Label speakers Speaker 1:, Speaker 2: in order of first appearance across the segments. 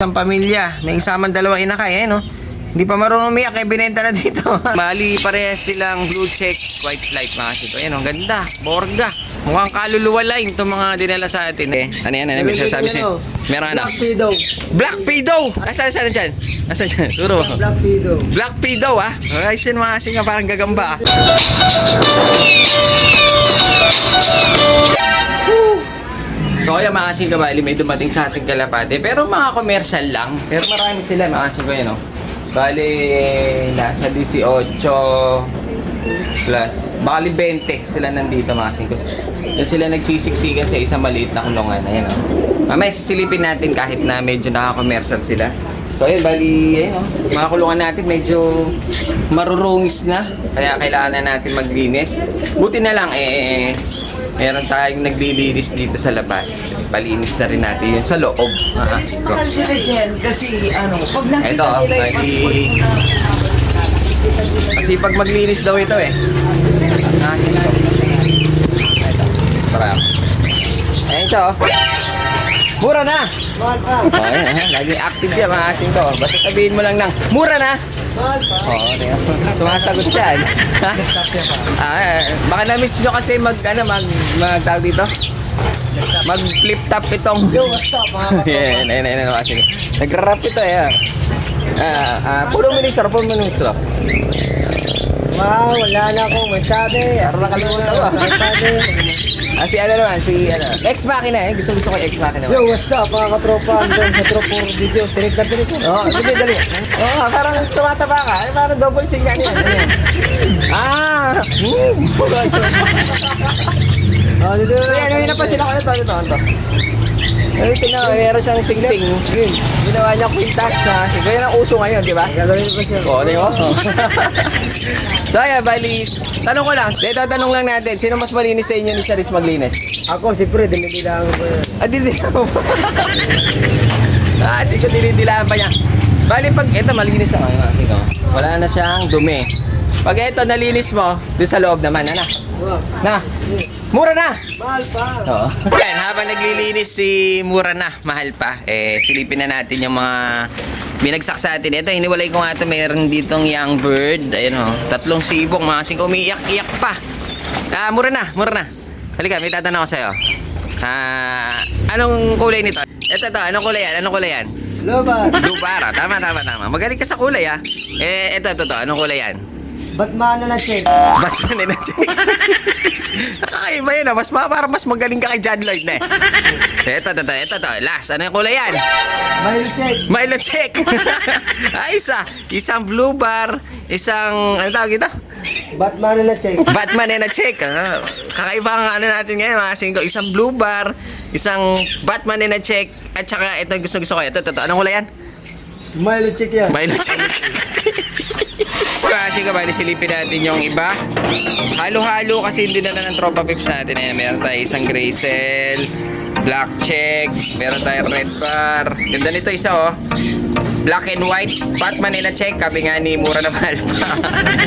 Speaker 1: Isang pamilya, may isamang dalawang inakay, eh, no? Hindi pa marunong umiyak, eh, binenta na dito. Bali, parehas silang blue check, white flight, mga sito. Ayan, ang ganda, borga. Mukhang kaluluwa line itong mga dinala sa atin, eh. Ano yan, ano, may sasabi sa'yo? Meron ano?
Speaker 2: Black Widow.
Speaker 1: Black Pedo! Asan, asan dyan? Asan dyan? Turo.
Speaker 2: Black Widow.
Speaker 1: Black Pedo, ah. Ay, sin mga kasing nga parang gagamba, ah. So kaya mga kasing kabali, may dumating sa ating kalapate. Pero mga commercial lang. Pero marami sila mga kasing no? Bali, nasa 18 plus, bali 20 sila nandito mga kasing ko. Doon sila nagsisiksikan sa isang maliit na kulungan. Ayan, no? Mamaya sisilipin natin kahit na medyo naka-commercial sila. So ayun, bali, ayun, no? mga kulungan natin medyo marurungis na. Kaya kailangan na natin maglinis. Buti na lang, eh, meron tayong naglilinis dito sa labas. Palinis na rin natin yun sa loob. Ah, ko.
Speaker 3: Mahal sila dyan kasi ano, pag nakita
Speaker 1: Ito,
Speaker 3: nila yung passport mo na
Speaker 1: Kasi pag maglinis daw ito eh. Ah, sige po. Ito. Para. Ayan siya oh. Mura na!
Speaker 2: Mahal pa.
Speaker 1: Oh, ayan, ha? Laging active yan mga asing to. Basta sabihin mo lang ng, mura na!
Speaker 2: Mahal pa.
Speaker 1: Oo, oh, tingnan. Sumasagot siya. Ha? Ah, eh, baka na-miss nyo kasi mag, ano, mag, mag, tawag dito? Mag flip top itong...
Speaker 2: Yo, what's up mga
Speaker 1: Yan, yan, yan, yan, kasi. Nagra-rap ito eh. ah. Ah, ah, puro ministro, puro ministro.
Speaker 2: Wow, wala na akong masabi.
Speaker 1: Parang nakalimutan ko, ah.
Speaker 2: Masabi.
Speaker 1: Ah, si ano naman, si ano, ex machina eh. Gusto gusto ko yung ex machina.
Speaker 2: Yo, what's up mga katropa? Andun sa tropo video. Tinig na tinig ko.
Speaker 1: Oo, oh, dali, dali. Oo, oh, parang tumataba ka. Ay, parang double chin ka niyan. Ano yan? Ah! Hmm.
Speaker 2: Oh, dito
Speaker 1: So yan, may napansin ako nito, ito, ito. Ay, tingnan, mo, meron siyang sing-sing. Yun, ginawa niya kwintas na. Sige, yan ang uso ngayon, di ba?
Speaker 2: Gagawin ko siya.
Speaker 1: Oo, di ba? so, ayan, bali, tanong ko lang. Dito, tanong lang natin, sino mas malinis sa inyo ni Charis maglinis?
Speaker 2: Ako, siyempre, dinidilaan ko pa yun.
Speaker 1: Ah, dinidilaan mo pa. ah, sige, dinidilaan pa niya. Bali, pag ito, malinis na ngayon. Sige, wala na siyang dumi. Pag ito, nalinis mo, doon sa loob naman, ano?
Speaker 2: Wow.
Speaker 1: Na, mura na!
Speaker 2: Mahal pa.
Speaker 1: Oo. Yan, habang naglilinis si Mura na, mahal pa, eh, silipin na natin yung mga binagsak sa atin. Ito, hiniwalay ko nga ito, meron ditong young bird. Ayun o, tatlong sibong, mga sing umiiyak-iyak pa. Ah, mura na, mura na. Halika, may tatanong ako sa'yo. Ah, anong kulay nito? Ito, ito, anong kulay yan? Anong kulay yan?
Speaker 2: Lobat.
Speaker 1: Blue para. Tama, tama, tama. Magaling ka sa kulay, ah. Eh, ito, ito, ito. Anong kulay yan?
Speaker 2: Ba't maano na check?
Speaker 1: Ba't na Nakakaiba yun ah. Mas ma- parang mas magaling ka kay John Lloyd na eh. Ito, ito, ito, ito. Last, ano yung kulay yan?
Speaker 2: Mahal check.
Speaker 1: Milo check. Ay, isa. Isang blue bar. Isang, ano tawag ito?
Speaker 2: Ba't maano na check?
Speaker 1: Batman and a check. Ah, kakaiba ang ano natin ngayon, mga singko. Isang blue bar, isang Batman and a check, at saka ito gusto gusto ko. Ito, ito, ito. Anong kulay yan?
Speaker 2: Mahal check yan.
Speaker 1: Milo check. Kasi kabali silipin natin yung iba. Halo-halo kasi hindi na ng tropa pips natin. Ayan, meron tayo isang gray cell, black check, meron tayo red bar. Ganda nito isa oh. Black and white, Batman in a check. Kabi nga ni Mura na mahal pa.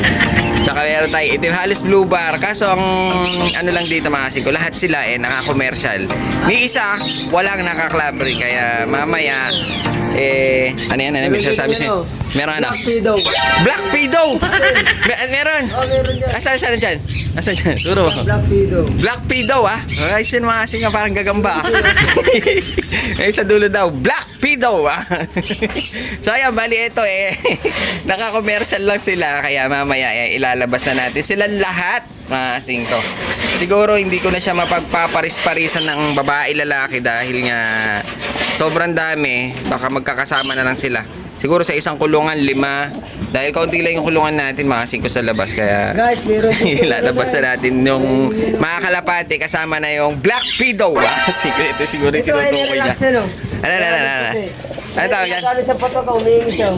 Speaker 1: Saka meron tayo itim halos blue bar. Kaso ang ano lang dito mga siko, lahat sila eh naka-commercial. Ni isa, walang naka-club ring. Kaya mamaya, eh, ano yan? Ano may sasabi sa'yo? Meron ano?
Speaker 2: Black Widow.
Speaker 1: Black! Mer- meron!
Speaker 2: Oh, meron dyan.
Speaker 1: Asan, asan dyan? Asan dyan? Turo.
Speaker 2: Black Widow.
Speaker 1: Black Pedo ah. Ay, sin mga kasi nga parang gagamba ah. eh, sa dulo daw, Black Pedo ah. so ayan, bali ito eh. Naka-commercial lang sila. Kaya mamaya eh, ilalabas na natin silang lahat mga singko. Siguro hindi ko na siya mapagpaparis-parisan ng babae lalaki dahil nga sobrang dami. Baka magkakasama na lang sila. Siguro sa isang kulungan, lima. Dahil kaunti lang yung kulungan natin, mga singko sa labas. Kaya
Speaker 2: Guys, meron dito.
Speaker 1: Ilalabas na natin yung mga kalapate kasama na yung Black Pedo. Ah, siguro ito siguro
Speaker 2: Ito ay
Speaker 1: tinutukoy niya.
Speaker 2: relax ano?
Speaker 1: Ano, ano, ano, ano? Ano tawag yan?
Speaker 2: Ano sa pato ka, umihingi siya.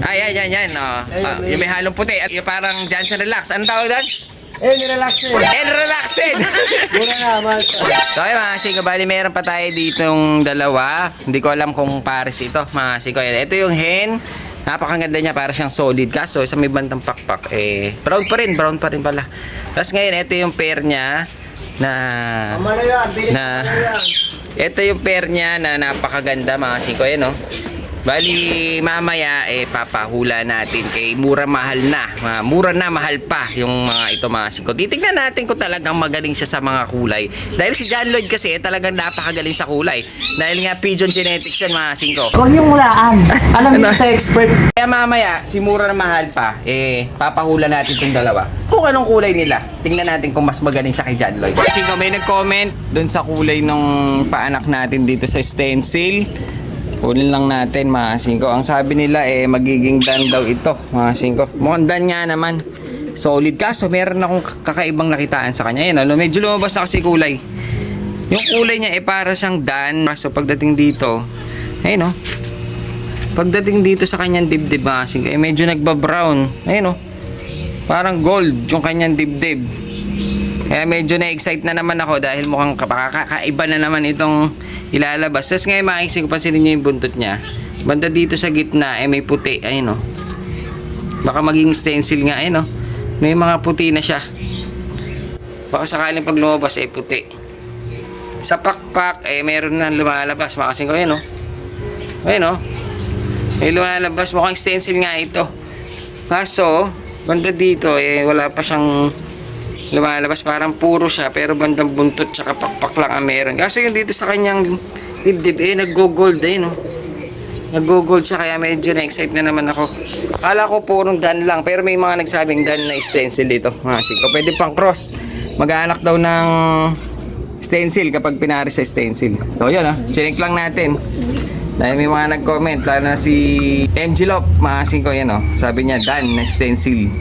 Speaker 1: Ay, yan, yan, yan. Oh. Ah, yung may halong puti. At yung parang Johnson Relax. Anong tawag doon?
Speaker 2: Eh, relax eh.
Speaker 1: And relaxin!
Speaker 2: Mura na, mahal pa.
Speaker 1: so, ayun mga siko, bali meron pa tayo ditong dalawa. Hindi ko alam kung pares ito, mga siko. Ito yung hen. Napakaganda niya, para siyang solid. Kaso, sa may bandang pakpak, eh, brown pa rin, brown pa rin pala. Tapos ngayon, ito yung pair niya na
Speaker 2: Tama na yan, bilis
Speaker 1: Na-
Speaker 2: na yan.
Speaker 1: Ito yung pair niya na napakaganda mga siko. Ayan oh. Bali, mamaya eh papahula natin kay mura mahal na. Ah, mura na mahal pa yung mga ito mga singko. Titignan natin kung talagang magaling siya sa mga kulay. Dahil si John Lloyd kasi eh, talagang napakagaling sa kulay. Dahil nga pigeon genetics yan mga singko.
Speaker 2: Huwag niyong hulaan. Alam niyo sa expert.
Speaker 1: Kaya mamaya, si mura na mahal pa, eh, papahula natin itong dalawa. Kung anong kulay nila, tingnan natin kung mas magaling siya kay John Lloyd. Kasi kung may nag-comment dun sa kulay nung paanak natin dito sa stencil, kunin lang natin mga singko. Ang sabi nila eh, magiging dan daw ito mga singko. Mukhang dan nga naman. Solid kaso meron akong kakaibang nakitaan sa kanya. Yan, ano, medyo lumabas na kasi kulay. Yung kulay niya eh para siyang dan. So pagdating dito, ayun oh, Pagdating dito sa kanyang dibdib mga singko, eh medyo nagba-brown. Ayun oh. Parang gold yung kanyang dibdib. Kaya medyo na-excite na naman ako dahil mukhang kakaiba na naman itong ilalabas. Tapos ngayon makikising ko pansinin nyo yung buntot niya. Banda dito sa gitna, eh may puti. Ayun oh. Baka maging stencil nga, ayun oh. May mga puti na siya. Baka sakaling pag lumabas, eh puti. Sa pakpak, eh meron na lumalabas. Makasing ko, ayun oh. Ayun oh. May lumalabas. Mukhang stencil nga ito. Kaso, banda dito, eh, wala pa siyang lumalabas. Parang puro siya, pero bandang buntot tsaka pakpak lang ang meron. Kaso yung dito sa kanyang dibdib, eh, nag-gold eh, no? Nag-gold siya, kaya medyo na-excite na naman ako. Akala ko purong dan lang, pero may mga nagsabing dan na stencil dito. Mga siko, pwede pang cross. Mag-aanak daw ng stencil kapag pinari sa stencil. So, yun, ah. Chinik lang natin. Dahil may mga nag-comment, lalo na si MG Lop, maasin ko yan oh. Sabi niya, Dan na stencil.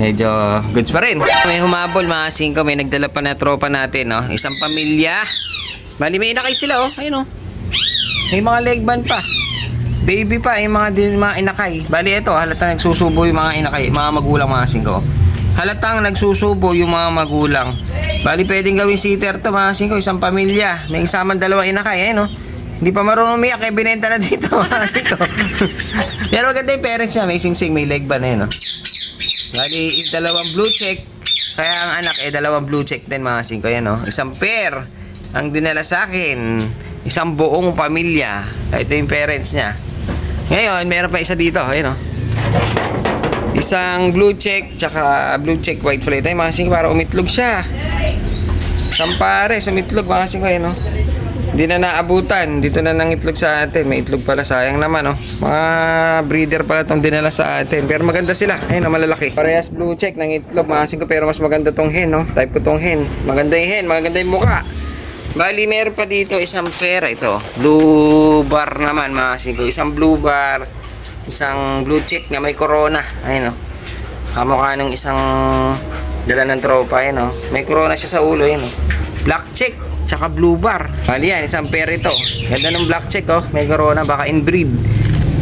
Speaker 1: Medyo goods pa rin. May humabol maasin ko, may nagdala pa na tropa natin oh. Isang pamilya. Bali may inakay sila oh, ayun oh. May mga leg band pa. Baby pa, yung mga din mga inakay. Bali ito, halatang nagsusubo yung mga inakay, mga magulang maasin ko. Halatang nagsusubo yung mga magulang. Bali pwedeng gawin sitter to maasin ko, isang pamilya. May isaman dalawang inakay, ayun oh. Hindi pa marunong umiyak, eh, binenta na dito, kasi ko. Pero maganda yung parents niya, may sing-sing, may leg ba na yun, no? Bali, dalawang blue check. Kaya ang anak, eh, dalawang blue check din, mga singko, yan, no? Isang pair ang dinala sa akin. Isang buong pamilya. Ito yung parents niya. Ngayon, meron pa isa dito, ayun, no? Isang blue check, tsaka blue check white flight. Ay, mga singko, para umitlog siya. Isang pare, sumitlog, mga singko, ayun, no? Hindi na naabutan. Dito na nang itlog sa atin. May itlog pala. Sayang naman, oh. Mga breeder pala itong dinala sa atin. Pero maganda sila. Ayun, oh, malalaki. Parehas blue check ng itlog. Mga singko. Pero mas maganda tong hen, no? Type ko tong hen. Maganda yung hen. Maganda yung muka. Bali, meron pa dito isang pera ito. Blue bar naman, mga singko. Isang blue bar. Isang blue check na may corona. Ayun, oh. Kamukha ng isang dala ng tropa, ayun, oh. May corona siya sa ulo, ayun, oh. Black check tsaka blue bar. Bali yan, isang pair ito. Ganda ng black check oh. May corona, baka inbreed.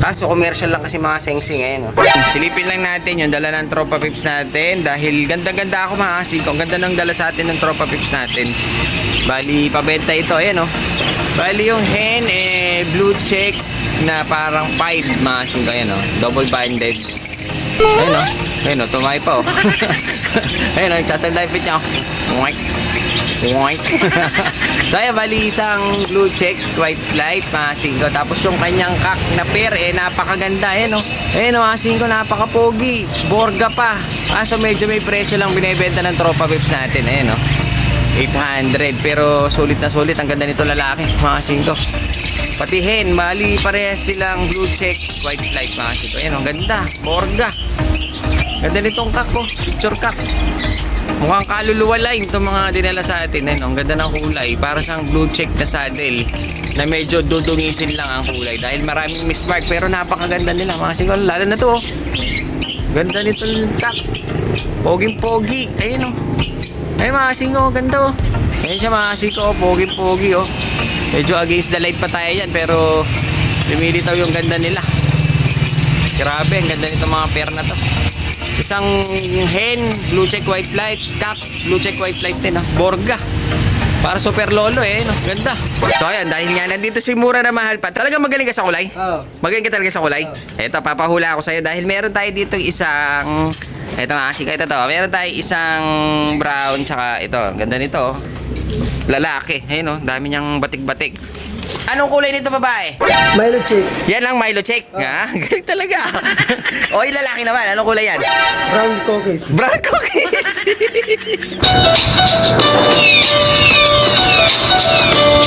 Speaker 1: Kaso commercial lang kasi mga sing-sing ayun oh. Silipin lang natin yung dala ng tropa pips natin dahil ganda-ganda ako mga asik. Ang ganda ng dala sa atin ng tropa pips natin. Bali, pabenta ito, ayan oh. Bali yung hen eh blue check na parang pied mga ko ayan oh. Double banded. Ayun oh. Ayun oh, tumay pa oh. ayun oh, nagsasalipit niya oh. White. so ayan, bali isang blue check, white light, mga singko. Tapos yung kanyang kak na pair, eh, napakaganda. Ayan, oh. Ayan, oh, mga singko, napakapogi. Borga pa. Ah, medyo may presyo lang binibenta ng tropa pips natin. Ayan, oh. 800. Pero sulit na sulit. Ang ganda nito lalaki, mga singko. Pati hen, bali parehas silang blue check, white light, mga singko. Ayan, ang ganda. Borga. Ganda nitong kak, oh. Picture kak. Mukhang kaluluwa line itong mga dinala sa atin. Ayun, ang ganda ng kulay. Para siyang blue check na saddle na medyo dudungisin lang ang kulay. Dahil maraming mismark pero napakaganda nila mga sigol. Lalo na to oh. Ganda nito tak. Poging pogi. Ayun oh. Ayun mga singo, ganda oh. Ayun siya mga siko, poging pogi oh. Medyo against the light pa tayo yan pero lumilitaw yung ganda nila. Grabe, ang ganda nito mga pair na to. Isang hen, blue check white light, cap, blue check white light din, ah. Borga. Para super lolo eh, no? Ganda. So ayan, dahil nga nandito si Mura na mahal pa. Talaga magaling ka sa kulay?
Speaker 2: Oo.
Speaker 1: Magaling ka talaga sa kulay? Ito, papahula ako sa'yo dahil meron tayo dito isang... Ito nga, sika ito to. Meron tayo isang brown, tsaka ito. Ganda nito, oh. Lalaki. Ayun, oh. Dami niyang batik-batik. Anong kulay nito, babae?
Speaker 2: Milo chick.
Speaker 1: Yan lang, Milo check. Nga, oh. ah, galing talaga. o, yung lalaki naman, anong kulay yan?
Speaker 2: Brown cookies.
Speaker 1: Brown cookies.